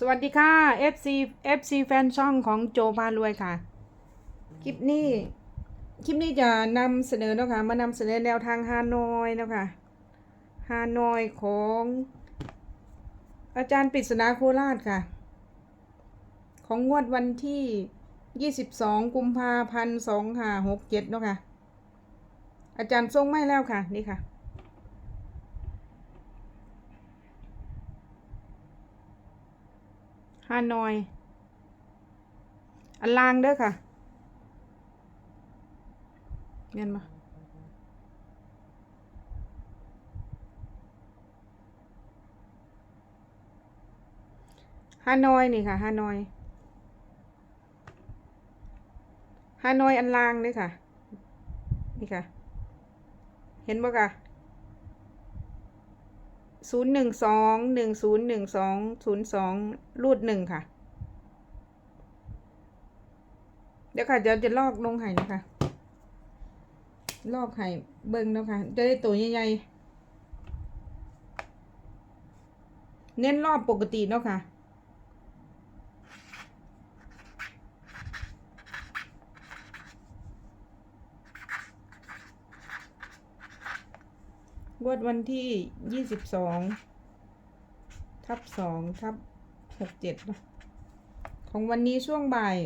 สวัสดีค่ะ FC FC แฟนช่องของโจพารวยค่ะ คลิปนี้ คลิปนี้จะนำเสนอเนาะคะมานำเสนอแนวทางฮานอยเนาะคะฮานอยของ อาจารย์ปริศนาโคราชค่ะ ของงวดวันที่ 22 กุมภาพันธ์2ค่ะ67เนาะค่ะ อาจารย์ทรงไม่แล้วค่ะ นี่ค่ะ ฮานอย อันลางเด้อค่ะเมียนมาฮานอยนี่ค่ะฮานอยฮานอยอันลางนี่ค่ะ นี่ค่ะ เห็นบ่ค่ะ ศูนย์หนึ่งสองหนึ่งศูนย์หนึ่งสองศูนย์สองรูดหนึ่งค่ะ เดี๋ยวค่ะเดี๋ยวจะลอกลงไห่นะคะ ลอกไห่เบิ้งแล้วค่ะ จะได้ตัวใหญ่ๆ เน้นรอบปกติเนาะค่ะ วดวันที่ยี่สิบสองทับสองทับหกเจ็ดของวันนี้ช่วงบ่าย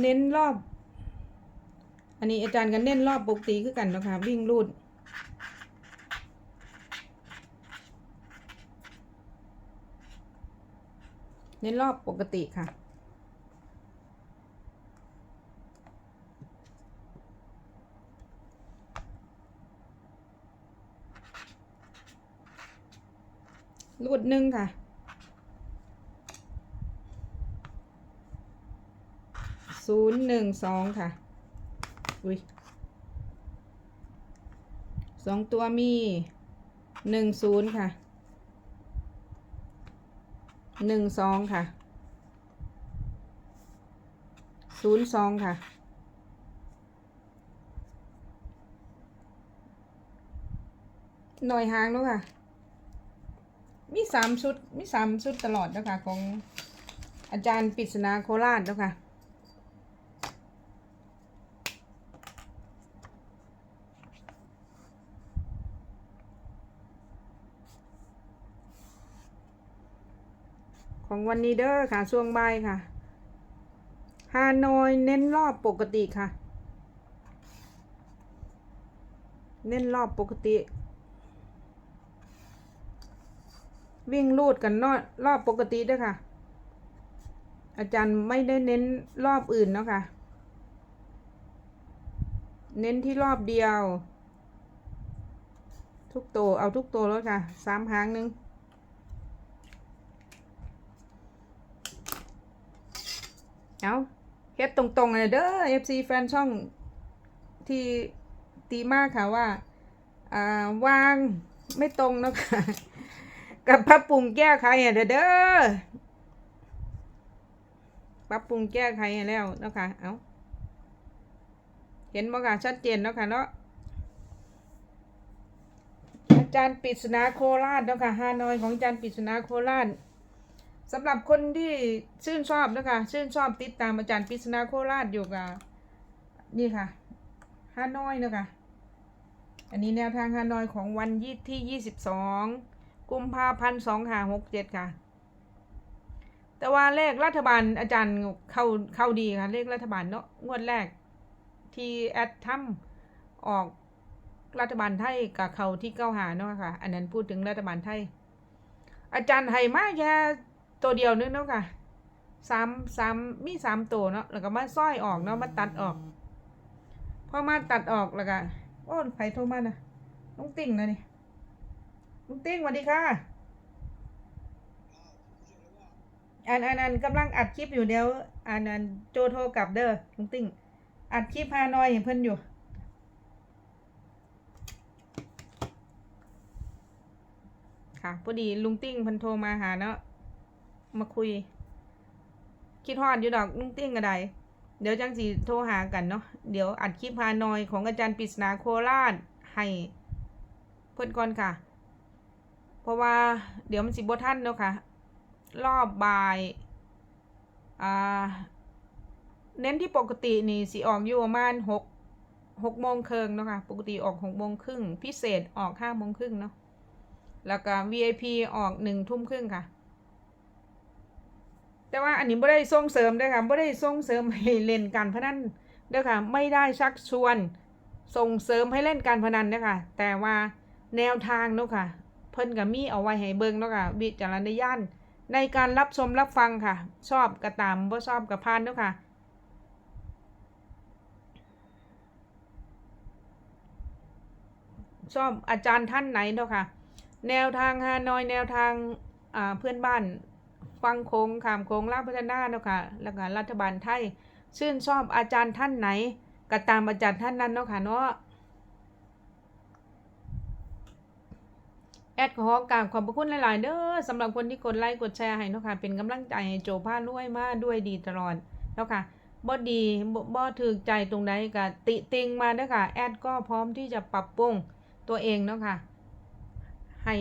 เน้นรอบ อันนี้อาจารย์กันเน้นรอบปกติคือกันนะคะวิ่งรูด เน้นรอบปกติค่ะ รูดหนึ่งค่ะ ศูนย์หนึ่งสองค่ะ อุ้ยสองตัวมีหนึ่งศูนย์ค่ะ หนึ่งสองค่ะศูนย์สองค่ะหน่อยหางแล้วค่ะ มีสามชุด มีสามชุดตลอดแล้วค่ะของอาจารย์ปริศนาโคราชแล้วค่ะ ของวันนี้เด้อค่ะ ช่วงบ่ายค่ะฮานอยเน้นรอบปกติค่ะ เน้นรอบปกติ วิ่งลูดกันนอดรอบปกติด้วยค่ะ อาจารย์ไม่ได้เน้นรอบอื่นเนาะค่ะ เน้นที่รอบเดียว ทุกตัวเอาทุกตัวแล้วค่ะสามหางหนึ่ง เอาเฮ็ดตรงๆเลยเด้อ FC แฟนช่องที่ตีมากค่ะว่าอ่าวางไม่ตรงนะคะกับปรับปรุงแก้ไขอะเด้อเด้อปรับปรุงแก้ไขแล้วนะคะเอาเห็นบ่ค่ะชัดเจนนะค่ะเนาะอาจารย์ปิศนาโคราชเนาะค่ะฮานอยของอาจารย์ปิศนาโคราช สำหรับคนที่ชื่นชอบนะคะ ชื่นชอบติดตามอาจารย์ปิศนาโคราชอยู่กับนี่ค่ะฮานอยนะคะ อันนี้แนวทางฮานอยของวันยี่ที่ยี่สิบสองกุมภาพันธ์สองห้าหกเจ็ดค่ะ แต่ว่าเลขรัฐบาลอาจารย์เข้าเข้าดีค่ะ เลขรัฐบาลเนาะงวดแรก ที่แอดทำออกรัฐบาลไทยกับเขาที่เก้าหาเนาะค่ะ อันนั้นพูดถึงรัฐบาลไทย อาจารย์ให้มาแค่ ตัวเดียวนึงเนาะค่ะสามสามมีสามตัวเนาะแล้วก็มาซ้อยออกเนาะมาตัดออกพอมาตัดออกแล้วก็โอ้ใครโทรมานะลุงติ้งนะนี่ลุงติ้งสวัสดีค่ะอันอันอันกำลังอัดคลิปอยู่เดี๋ยวอันอันโจโทรกลับเด้อลุงติ้งอัดคลิปฮานอยให้เพิ่นอยู่ ค่ะพอดีลุงติ้งเพันโทรมาหาเนาะ มาคุย คิดฮอดอยู่ดอกลุงเติ้งกระไดเดี๋ยวจังสีโทรหากันเนาะเดี๋ยวอัดคลิปฮานอยของอาจารย์ปริศนาโคราชให้เพื่อนก่อนค่ะ เพราะว่าเดี๋ยวมันสิบท่านเนาะค่ะ รอบบ่ายอ่าเน้นที่ปกตินี่สิออกอยู่ประมาณหกหกโมงครึ่งเนาะค่ะ ปกติออกหกโมงครึ่งพิเศษออกห้าโมงครึ่งเนาะแล้วก็ VIP ออกหนึ่งทุ่มครึ่งค่ะ แต่ว่าอันนี้ไม่ได้ส่งเสริมด้วยค่ะไม่ได้ส่งเสริมให้เล่นการพนันด้อค่ะไม่ได้ชักชวนส่งเสริมให้เล่นการพนันเด้อค่ะแต่ว่าแนวทางเนาะค่ะ เพิ่นกับมีเอาไว้ให้เบิ่งเนาะค่ะวิจารณญาณในการรับชมรับฟังค่ะ ชอบกระตามบ่ชอบกระพานเนาะค่ะชอบอาจารย์ท่านไหนเนาะค่ะ แนวทางฮานอยแนวทางเพื่อนบ้าน ฟังโคงขามโคงลาพัฒนาเนาะค่ะแล้วก็รัฐบาลไทย ชื่นชอบอาจารย์ท่านไหนก็ตามอาจารย์ท่านนั้นเนาะค่ะเนาะแอดขอกราบขอบพระคุณหลาย ๆ เด้อสำหรับคนที่กดไลค์กดแชร์ให้เนาะค่ะเป็นกำลังใจให้โจผ้ารวยมาด้วยดีตลอดเนาะค่ะบ่ดีบ่บ่ถูกใจตรงใดก็ติติงมาเด้อค่ะ แอดก็พร้อมที่จะปรับปรุงตัวเองเนาะค่ะให้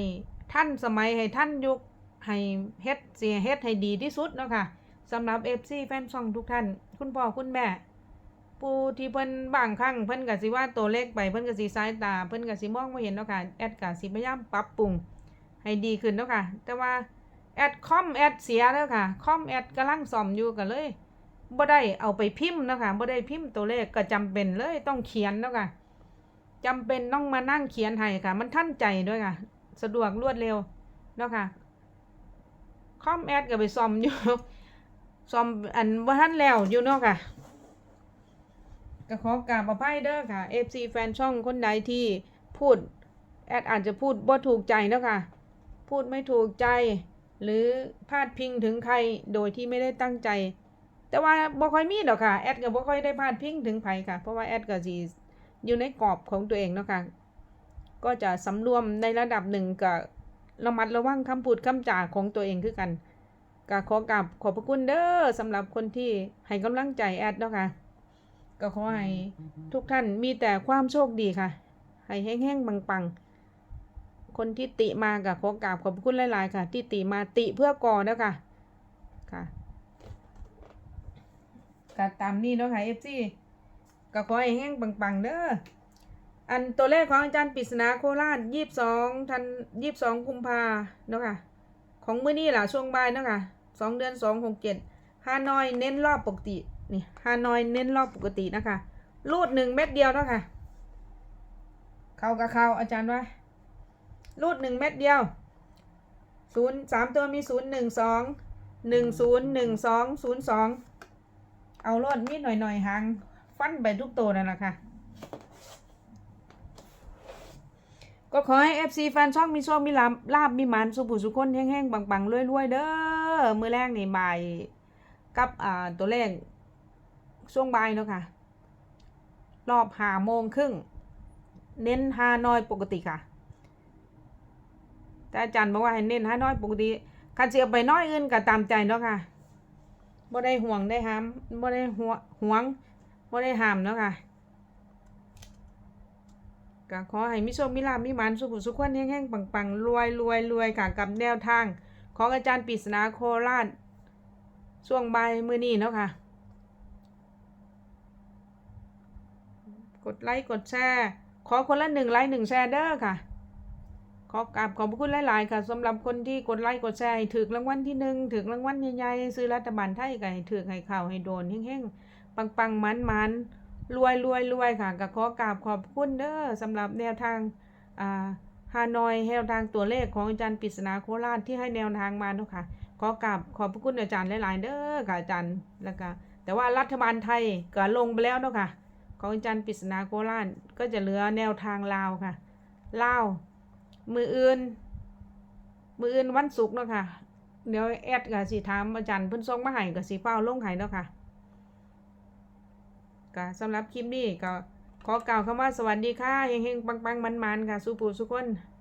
ท่านสมัยให้ท่านยุค ให้เฮ็ดเสียเฮ็ดให้ดีที่สุดเนาะค่ะสำหรับ FC แฟนช่องทุกท่าน คุณพ่อคุณแม่ ผู้ที่เพิ่นบางครั้งเพิ่นก็สิว่าตัวเลขไปเพิ่นก็สิสายตาเพิ่นก็สิมองบ่เห็นเนาะค่ะแอดก็สิพยายามปรับปรุงให้ดีขึ้นเนาะค่ะ แต่ว่าแอดคอมแอดเสียแล้วค่ะคอมแอดกำลังซ่อมอยู่ก็เลยบ่ได้เอาไปพิมพ์เนาะค่ะบ่ได้พิมพ์ตัวเลขก็จำเป็นเลยต้องเขียนเนาะค่ะจำเป็นต้องมานั่งเขียนให้ค่ะ มันทันใจด้วยค่ะ สะดวกรวดเร็วเนาะค่ะ คอมแอดก็ไปซ่อมอยู่ซ่อมอันบ่ทันแล้วอยู่เนาะค่ะก็ขอกราบอภัยเด้อค่ะ FC แฟนช่องคนใดที่พูดแอดอาจจะพูดบ่ถูกใจเนาะค่ะ พูดไม่ถูกใจ หรือพาดพิงถึงใครโดยที่ไม่ได้ตั้งใจ แต่ว่าบ่ค่อยมีดอกค่ะแอดก็บ่ค่อยได้พาดพิงถึงไผค่ะ เพราะว่าแอดก็สิอยู่ในกรอบของตัวเองเนาะค่ะก็จะสำรวมในระดับหนึ่งกับ ระมัดระวังคำพูดคำจาของตัวเองคือกันก็ขอกราบขอบพระคุณเด้อสำหรับคนที่ให้กำลังใจแอดเนาะค่ะก็ขอให้ทุกท่านมีแต่ความโชคดีค่ะ ให้แห้งๆปังๆ คนที่ติมากับขอกราบขอบคุณหลายๆ ค่ะ ที่ติมาติเพื่อก่อนะค่ะค่ะก็ตามนี้เนาะค่ะเอฟซีก็ขอให้แห้งปังๆเด้อ อันตัวเลขของอาจารย์ปริศนาโคราชยี่สิบสองทันยี่สิบสองกุมภาเนาะค่ะ ของมื้อนี้ล่ะช่วงบ่ายเนาะค่ะสองเดือนสองหกเจ็ดฮานอยเน้นรอบปกตินี่ฮานอยเน้นรอบปกตินะคะรูดหนึ่งเม็ดเดียวเนาะค่ะ เข้ากับเข้าอาจารย์ว่ารูดหนึ่งเม็ดเดียวศูนย์สามตัวมีศูนย์หนึ่งสองหนึ่งศูนย์หนึ่งสองศูนย์สองเอารอดมีหน่อยหน่อยหางฟันไปทุกตัวนั่นแหละค่ะ ก็ขอให้ FC แฟนช่องมีโชคมีลาบลาบมีมันสุขุสุขคนแห้งๆปังๆรวยๆเด้อมือแรกนี่บ่ายกับอ่าตัวเลขช่วงบ่ายเนาะค่ะ รอบหาโมงครึ่ง เน้นฮานอยปกติค่ะ แต่อาจารย์บอกว่าให้เน้นฮานอยปกติคันเสียไปน้อยอื่นก็ตามใจเนาะค่ะบ่ได้ห่วงได้ห้ามบ่ได้หัวหวงบ่ได้ห้ามเนาะค่ะ ก็ขอให้มิโชคมิลามิมันสุขุสุขคนแห้งๆปังๆรวยรวยรวยค่ะกับแนวทาง ของอาจารย์ปริศนาโคราชช่วงบ่ายมื้อนี้เนาะค่ะ กดไลค์กดแชร์ ขอคนละหนึ่งไลค์หนึ่งแชร์เด้อค่ะขอกราบขอบพระคุณหลาย ๆ ค่ะสำหรับคนที่กดไลค์กดแชร์ให้ถึกรางวัลที่หนึ่งถึกรางวัลใหญ่ ๆ ซื้อรัฐบาลไทยก็ให้ถึกให้ข่าวให้โดนแห้งๆปังๆมันๆ รวยรวยรวยค่ะก็ขอกราบขอบคุณเด้อสำหรับแนวทางอ่าฮานอยแนวทางตัวเลขของอาจารย์ปริศนาโคราชที่ให้แนวทางมาเนาะค่ะขอกราบขอบพระคุณอาจารย์หลาย ๆ เด้อค่ะอาจารย์แล้วก็แต่ว่ารัฐบาลไทยก็ลงไปแล้วเนาะค่ะ ของอาจารย์ปริศนาโคราชก็จะเหลือแนวทางลาวค่ะลาวมืออื่น มืออื่นวันศุกร์เนาะค่ะ เดี๋ยวแอดกับสิถามอาจารย์เพิ่นส่งมาให้กับสิเฝ้าลงให้เนาะค่ะ ก็สำหรับคลิปนี้ก็ขอกล่าวคำว่าสวัสดีค่ะเฮงๆปังๆมันๆค่ะสุปูสุคน